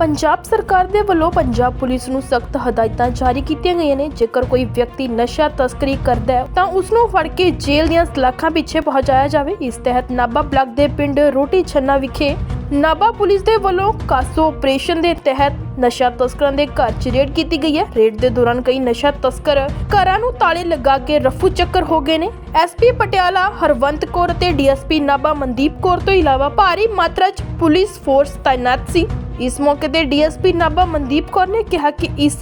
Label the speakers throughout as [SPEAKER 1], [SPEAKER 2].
[SPEAKER 1] ਪੰਜਾਬ ਸਰਕਾਰ ਦੇ ਵੱਲੋਂ ਪੰਜਾਬ ਪੁਲਿਸ ਨੂੰ ਸਖਤ ਹਦਾਇਤਾਂ ਜਾਰੀ ਕੀਤੀਆਂ ਗਈਆਂ ਨੇ। ਜੇਕਰ ਕੋਈ ਵਿਅਕਤੀ ਨਸ਼ਾ ਤਸਕਰੀ ਕਰਦਾ ਹੈ, ਤਾਂ ਉਸ ਨੂੰ ਫੜ ਕੇ ਜੇਲ੍ਹ ਦੀਆਂ ਸਲਾਖਾਂ ਪਿੱਛੇ ਪਹੁੰਚਾਇਆ ਜਾਵੇ। ਇਸ ਤਹਿਤ ਨਾਭਾ ਬਲਾਕ ਦੇ ਪਿੰਡ ਰੋਟੀ ਛੰਨਾ ਵਿਖੇ ਨਾਭਾ ਪੁਲਿਸ ਦੇ ਵੱਲੋਂ ਕਾਸੋ ਆਪਰੇਸ਼ਨ ਦੇ ਤਹਿਤ ਨਸ਼ਾ ਤਸਕਰਾਂ ਦੇ ਘਰ 'ਚ ਰੇਡ ਕੀਤੀ ਗਈ ਹੈ। ਰੇਡ ਦੇ ਦੌਰਾਨ ਕਈ ਨਸ਼ਾ ਤਸਕਰ ਘਰਾਂ ਨੂੰ ਤਾਲੇ ਲਗਾ ਕੇ ਰਫੂ ਚੱਕਰ ਹੋ ਗਏ ਨੇ। ਐਸਪੀ ਪਟਿਆਲਾ, ਹਰਵੰਤ ਕੌਰ ਅਤੇ ਡੀਐਸਪੀ ਨਾਭਾ ਮਨਦੀਪ ਕੌਰ ਤੋਂ ਇਲਾਵਾ ਭਾਰੀ ਮਾਤਰਾ 'ਚ ਪੁਲਿਸ ਫੋਰਸ ਤਾਇਨਾਤ ਸੀ। ਇਸ ਮੌਕੇ ਤੇ ਡੀਐਸਪੀ ਨਾਭਾ ਮਨਦੀਪ ਕੌਰ ਨੇ ਕਿਹਾ ਕਿ ਇਸ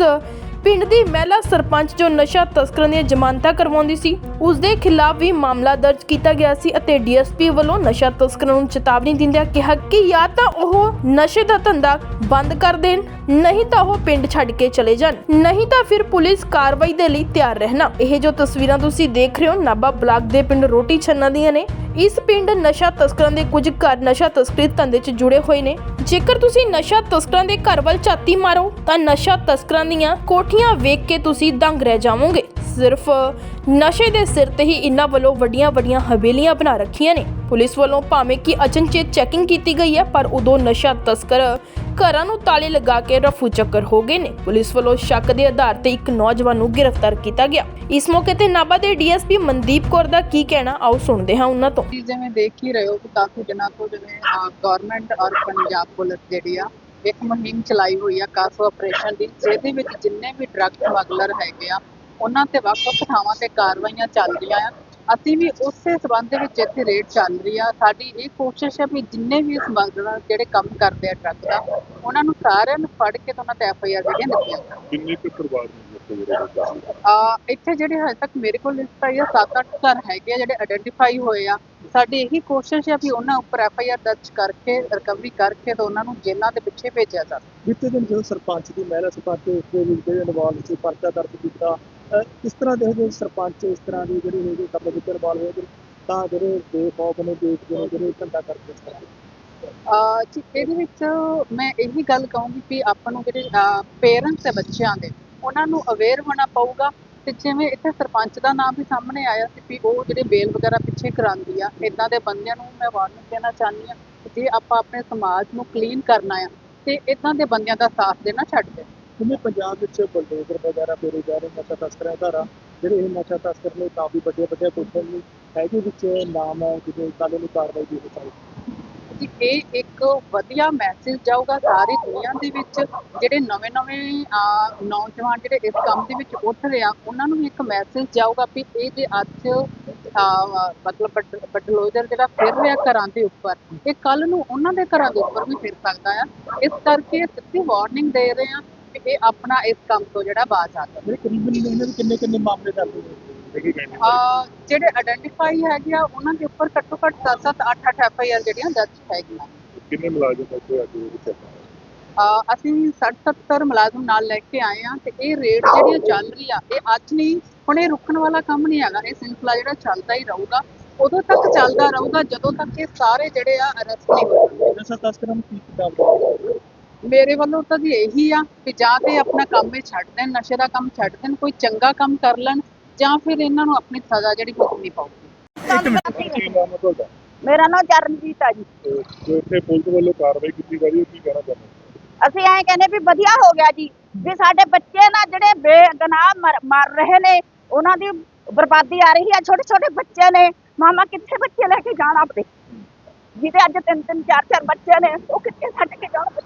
[SPEAKER 1] ਪਿੰਡ ਦੀ ਮਹਿਲਾ ਸਰਪੰਚ ਜੋ ਨਸ਼ਾ ਤਸਕਰਾਂ ਦੀਆਂ ਜ਼ਮਾਨਤਾਂ ਕਰਵਾਉਂਦੀ ਸੀ ਉਸ ਦੇ ਖਿਲਾਫ ਵੀ ਮਾਮਲਾ ਦਰਜ ਕੀਤਾ ਗਿਆ ਸੀ ਅਤੇ ਡੀਐਸਪੀ ਵੱਲੋਂ ਨਸ਼ਾ ਤਸਕਰਾਂ ਨੂੰ ਚੇਤਾਵਨੀ ਦਿੰਦਿਆਂ ਕਿਹਾ ਕਿ ਜਾਂ ਤਾਂ ਉਹ ਨਸ਼ੇ ਦਾ ਧੰਦਾ ਬੰਦ ਕਰ ਦੇਣ ਨਹੀਂ ਤਾਂ ਉਹ ਪਿੰਡ ਛੱਡ ਕੇ ਚਲੇ ਜਾਣ। ਨਹੀਂ ਤਾਂ ਫਿਰ ਪੁਲਿਸ ਕਾਰਵਾਈ ਦੇ ਲਈ ਤਿਆਰ ਰਹਿਣਾ। ਇਹ ਜੋ ਤਸਵੀਰਾਂ ਤੁਸੀਂ ਦੇਖ ਰਹੇ ਹੋ, ਨਾਭਾ ਬਲਾਕ ਦੇ ਪਿੰਡ ਰੋਟੀ ਛੰਨਾ ਦੀਆਂ ਨੇ। ਇਸ ਪਿੰਡ ਨਸ਼ਾ ਤਸਕਰਾਂ ਦੇ ਕੁਝ ਘਰ ਨਸ਼ਾ ਤਸਕਰੀ ਧੰਦੇ 'ਚ ਜੁੜੇ ਹੋਏ ਨੇ। ਜੇਕਰ ਤੁਸੀਂ ਨਸ਼ਾ ਤਸਕਰਾਂ ਦੇ ਘਰ ਵੱਲ ਝਾਤੀ ਮਾਰੋ, ਤਾਂ ਨਸ਼ਾ ਤਸਕਰਾਂ ਦੀਆਂ ਕੋਠੀਆਂ ਵੇਖ ਕੇ ਤੁਸੀਂ ਦੰਗ ਰਹਿ ਜਾਵੋਗੇ। ਸਿਰਫ ਨਸ਼ੇ ਦੇ ਸਿਰ ਤੇ ਹੀ ਇਹਨਾਂ ਵੱਲੋਂ ਵੱਡੀਆਂ ਵੱਡੀਆਂ ਹਵੇਲੀਆਂ ਬਣਾ ਰੱਖੀਆਂ ਨੇ। ਪੁਲਿਸ ਵੱਲੋਂ ਭਾਵੇਂ ਕਿ ਅਚਨਚੇਤ ਚੈਕਿੰਗ ਕੀਤੀ ਗਈ ਹੈ, ਪਰ ਉਦੋਂ ਨਸ਼ਾ ਤਸਕਰ ਘਰਾਂ ਨੂੰ ਤਾਲੇ ਲਗਾ ਕੇ ਰਫੂ ਚੱਕਰ ਹੋ ਗਏ ਨੇ। ਪੁਲਿਸ ਵੱਲੋਂ ਸ਼ੱਕ ਦੇ ਆਧਾਰ ਤੇ ਇੱਕ ਨੌਜਵਾਨ ਨੂੰ ਗ੍ਰਿਫਤਾਰ ਕੀਤਾ ਗਿਆ। ਇਸ ਮੌਕੇ ਤੇ ਨਾਭਾ ਦੇ ਡੀਐਸਪੀ ਮਨਦੀਪ ਕੌਰ ਦਾ ਕੀ ਕਹਿਣਾ, ਆਓ ਸੁਣਦੇ ਹਾਂ ਉਹਨਾਂ ਤੋਂ।
[SPEAKER 2] ਤੁਸੀਂ ਜਿਵੇਂ ਦੇਖ ਹੀ ਰਹੇ ਹੋ ਕਿ ਕਾਫੀ ਦਿਨਾਂ ਤੋਂ ਜਿਵੇਂ ਗਵਰਨਮੈਂਟ ਔਰ ਪੰਜਾਬ ਪੁਲਿਸ ਜਿਹੜੀ ਆ, ਇੱਕ ਮੁਹਿੰਮ ਚਲਾਈ ਹੋਈ ਆ ਕਾਸੋ ਆਪਰੇਸ਼ਨ ਦੀ, ਜਿਹਦੇ ਵਿੱਚ ਜਿੰਨੇ ਵੀ ਡਰੱਗ ਸਮਗਲਰ ਹੈਗੇ ਆ, ਉਹਨਾਂ ਤੇ ਵੱਖ-ਵੱਖ ਥਾਵਾਂ ਤੇ ਕਾਰਵਾਈਆਂ ਚੱਲ ਰਹੀਆਂ ਆ। ਅਸੀਂ ਵੀ ਉਸੇ ਸਬੰਧ ਦੇ ਵਿੱਚ ਇੱਥੇ ਰੇਡ ਚੱਲ ਰਹੀ ਆ। ਸਾਡੀ ਇਹ ਕੋਸ਼ਿਸ਼ ਹੈ ਵੀ ਜਿੰਨੇ ਵੀ ਸਮਗਲਰ ਜਿਹੜੇ ਕੰਮ ਕਰਦੇ ਆ ਡਰੱਗ ਦਾ ਉਹਨਾਂ ਨੂੰ ਸਾਰਿਆਂ ਨੂੰ ਫੜ ਕੇ ਤੇ ਉਹਨਾਂ ਤੇ ਐਫ ਆਈ ਆਰ ਜਿਹੜੀਆਂ ਦਿੱਤੀਆਂ ਜਾਣ
[SPEAKER 3] ਕਿੰਨੇ ਕੁ ਪਰਿਵਾਰ ਨੇ ਜਿਹੜੇ
[SPEAKER 2] ਆ ਇੱਥੇ ਜਿਹੜੇ ਹਜੇ ਤੱਕ ਮੇਰੇ ਕੋਲ ਲਿਸਟ ਆਈ ਆ 7-8 ਘਰ ਹੈਗੇ ਆ ਜਿਹੜੇ ਆਇਡੈਂਟੀਫਾਈ ਹੋਏ ਆ। ਸਾਡੀ ਇਹੀ ਕੋਸ਼ਿਸ਼ ਹੈ ਵੀ ਉਹਨਾਂ ਉੱਪਰ ਐਫ ਆਈ ਆਰ ਦਰਜ ਕਰਕੇ ਰਿਕਵਰੀ ਕਰਕੇ ਤੇ ਉਹਨਾਂ ਨੂੰ ਜੇਲ੍ਹਾਂ ਦੇ ਪਿੱਛੇ ਭੇਜਿਆ ਜਾਵੇ
[SPEAKER 4] ਬੀਤੇ ਦਿਨ ਜਦੋਂ ਸਰਪੰਚ ਦੀ ਮਹਿਲਾ ਇਸ ਦੇ ਵਿੱਚ ਜਿਹੜੇ ਇਨਵੋਲਵ ਸੀ ਪਰਚਾ ਦਰਜ ਕੀਤਾ ਅਹ ਤਰ੍ਹਾਂ ਦੇਖਦੇ ਹੋ ਸਰਪੰਚ ਇਸ ਤਰ੍ਹਾਂ ਦੀ ਜਿਹੜੀ ਹੈਗੀ ਕੰਮ ਵਿੱਚ ਇਨਵੋਲਵ ਹੋ ਤਾਂ ਜਿਹੜੇ ਬੇਖੌਫ ਨੇ ਦੇਖਦੇ ਨੇ, ਜਿਹੜੇ ਧੰਦਾ ਕਰਦੇ ਇਸ ਤਰ੍ਹਾਂ
[SPEAKER 2] ਆ ਇਹਦੇ ਵਿੱਚ ਮੈਂ ਇਹੀ ਗੱਲ ਕਹੂੰਗੀ ਕਿ ਆਪਾਂ ਨੂੰ ਜਿਹੜੇ ਪੇਰੈਂਟਸ ਹੈ ਬੱਚਿਆਂ ਦੇ, ਉਹਨਾਂ ਨੂੰ ਅਵੇਅਰ ਹੋਣਾ ਪਊਗਾ ਤੇ ਜਿਵੇਂ ਇੱਥੇ ਸਰਪੰਚ ਦਾ ਨਾਮ ਵੀ ਸਾਹਮਣੇ ਆਇਆ ਸੀ ਵੀ ਉਹ ਜਿਹੜੇ ਬੇਲ ਵਗੈਰਾ ਪਿੱਛੇ ਕਰਾਉਂਦੀ ਆ, ਇਦਾਂ ਦੇ ਬੰਦਿਆਂ ਨੂੰ ਮੈਂ ਵਾਰਨਿੰਗ ਦੇਣਾ ਚਾਹੁੰਦੀ ਆ ਜੇ ਆਪਾਂ ਆਪਣੇ ਸਮਾਜ ਨੂੰ ਕਲੀਨ ਕਰਨਾ ਆ, ਤੇ ਇਦਾਂ ਦੇ ਬੰਦਿਆਂ ਦਾ ਸਾਥ ਦੇਣਾ ਛੱਡ ਦੇ।
[SPEAKER 4] ਜਿਵੇਂ ਪੰਜਾਬ ਵਿੱਚ ਬਲਡੋਜ਼ਰ ਵਗੈਰਾ ਫੇਰੇ ਨਸ਼ਾ ਤਸਕਰਾਂ ਧਾਰਾ ਜਿਹੜੇ ਇਹ ਨਸ਼ਾ ਤਸਕਰ ਨੇ ਕਾਫੀ ਵੱਡੇ ਵੱਡੇ ਪੁੱਛਣ ਨੇ। ਹੈਗੇ ਵਿੱਚ ਨਾਮ ਹੈ ਜਿਵੇਂ ਕੱਲ੍ਹ ਨੂੰ ਕਾਰਵਾਈ ਦੀ ਹੋ। ਸਕਦੀ
[SPEAKER 2] ਜੀ, ਇਹ ਇੱਕ ਵਧੀਆ ਮੈਸੇਜ ਜਾਊਗਾ ਸਾਰੀ ਦੁਨੀਆ ਦੇ ਵਿੱਚ। ਜਿਹੜੇ ਨਵੇਂ-ਨਵੇਂ ਨੌਜਵਾਨ ਜਿਹੜੇ ਇਸ ਕੰਮ ਦੇ ਵਿੱਚ ਉੱਠ ਰਹੇ ਆ, ਉਹਨਾਂ ਨੂੰ ਇੱਕ ਮੈਸੇਜ ਜਾਊਗਾ ਵੀ ਇਹ ਜੇ ਅੱਜ ਮਤਲਬ ਬਟਲੋਜਰ ਜਿਹੜਾ ਫਿਰ ਰਿਹਾ ਘਰਾਂ ਦੇ ਉੱਪਰ, ਇਹ ਕੱਲ ਨੂੰ ਉਹਨਾਂ ਦੇ ਘਰਾਂ ਦੇ ਉੱਪਰ ਵੀ ਫਿਰ ਸਕਦਾ ਆ। ਇਸ ਕਰਕੇ ਸਿੱਧੀ ਵਾਰਨਿੰਗ ਦੇ ਰਹੇ ਆ ਕਿ ਇਹ ਆਪਣਾ ਇਸ ਕੰਮ ਤੋਂ ਜਿਹੜਾ ਬਾਜ਼ ਆ ਜਾਵੇ
[SPEAKER 4] ਜਿਹੜੇ ਕਰੀਬਨ ਇਹਨਾਂ ਦੇ ਕਿੰਨੇ ਕਿੰਨੇ ਮਾਮਲੇ ਦਰਜ
[SPEAKER 3] ਕਹਿੰਦੇ
[SPEAKER 2] ਅਹ, ਜਿਹੜੇ ਆਇਡੈਂਟੀਫਾਈ ਹੈਗੇ ਆ ਉਹਨਾਂ ਦੇ ਉੱਪਰ ਘੱਟੋ ਘੱਟ 7-7 8-8 ਐਫ ਆਈ ਆਰ ਜਿਹੜੀਆਂ ਦਰਜ ਹੈਗੀਆਂ।
[SPEAKER 3] ਕਿੰਨੇ ਮੁਲਾਜ਼ਮ ਇੱਥੇ ਅੱਜ ਦੇ ਵਿੱਚ?
[SPEAKER 2] ਅਸੀਂ 60-70 ਮੁਲਾਜ਼ਮ ਨਾਲ ਲੈ ਕੇ ਆਏ ਆ ਤੇ ਇਹ ਰੇਡ ਜਿਹੜੀ ਚੱਲ ਰਹੀ ਆ ਇਹ ਅੱਜ ਨਹੀਂ ਹੁਣ ਇਹ ਰੁਕਣ ਵਾਲਾ ਕੰਮ ਨਹੀਂ ਹੈਗਾ। ਇਹ ਸਿਲਸਿਲਾ ਜਿਹੜਾ ਚੱਲਦਾ ਹੀ ਰਹੂਗਾ। ਉਦੋਂ ਤੱਕ ਚੱਲਦਾ ਰਹੂਗਾ ਜਦੋਂ ਤੱਕ ਇਹ ਸਾਰੇ ਜਿਹੜੇ ਆ ਅਰੈਸਟ ਨਹੀਂ ਹੋ ਜਾਂਦੇ।
[SPEAKER 4] ਨਸ਼ਾ ਤਸਕਰਾਂ ਨੂੰ ਕੀ ਕਿਤਾਬ
[SPEAKER 2] ਮੇਰੇ ਵੱਲੋਂ ਤਾਂ ਜੀ ਇਹੀ ਆ ਕਿ ਜਾਂ ਤੇ ਆਪਣਾ ਕੰਮ ਹੀ ਛੱਡ ਦੇਣ ਨਸ਼ੇ ਦਾ ਕੰਮ ਛੱਡ ਦੇਣ ਕੋਈ ਚੰਗਾ ਕੰਮ ਕਰ ਲੈਣ ਜਾਂ ਫਿਰ ਇਹਨਾਂ ਨੂੰ ਆਪਣੀ ਸਜ਼ਾ ਜਿਹੜੀ ਭੁਗਤਣੀ ਪਊਗੀ।
[SPEAKER 3] ਹੈ
[SPEAKER 5] ਮੇਰਾ ਨਾਮ ਚਰਨਜੀਤ ਆ ਜੀ।
[SPEAKER 3] ਤੇ ਜੋ ਇੱਥੇ ਪੁਲਿਸ ਵੱਲੋਂ ਕਾਰਵਾਈ ਕੀਤੀ ਜਾ ਰਹੀ ਹੈ ਕੀ ਕਹਿਣਾ ਚਾਹੁੰਦੇ ਹੋ?
[SPEAKER 5] ਅਸੀਂ ਐਂ ਕਹਿੰਦੇ ਵੀ ਵਧੀਆ ਹੋ ਗਿਆ ਜੀ ਵੀ ਸਾਡੇ ਬੱਚੇ ਨਾ ਜਿਹੜੇ ਬੇਗਨਾਹ ਮਰ- ਰਹੇ ਨੇ ਉਹਨਾਂ ਦੀ ਬਰਬਾਦੀ ਆ ਰਹੀ ਆ ਛੋਟੇ ਛੋਟੇ ਬੱਚੇ ਨੇ ਮਾਮਾ ਕਿੱਥੇ ਬੱਚੇ ਲੈ ਕੇ ਜਾਣ ਆਪਦੇ? ਜਿਹਦੇ ਅੱਜ ਤਿੰਨ ਤਿੰਨ ਚਾਰ ਚਾਰ ਬੱਚੇ ਨੇ ਉਹ ਕਿੱਥੇ ਛੱਡ ਕੇ ਜਾਣ?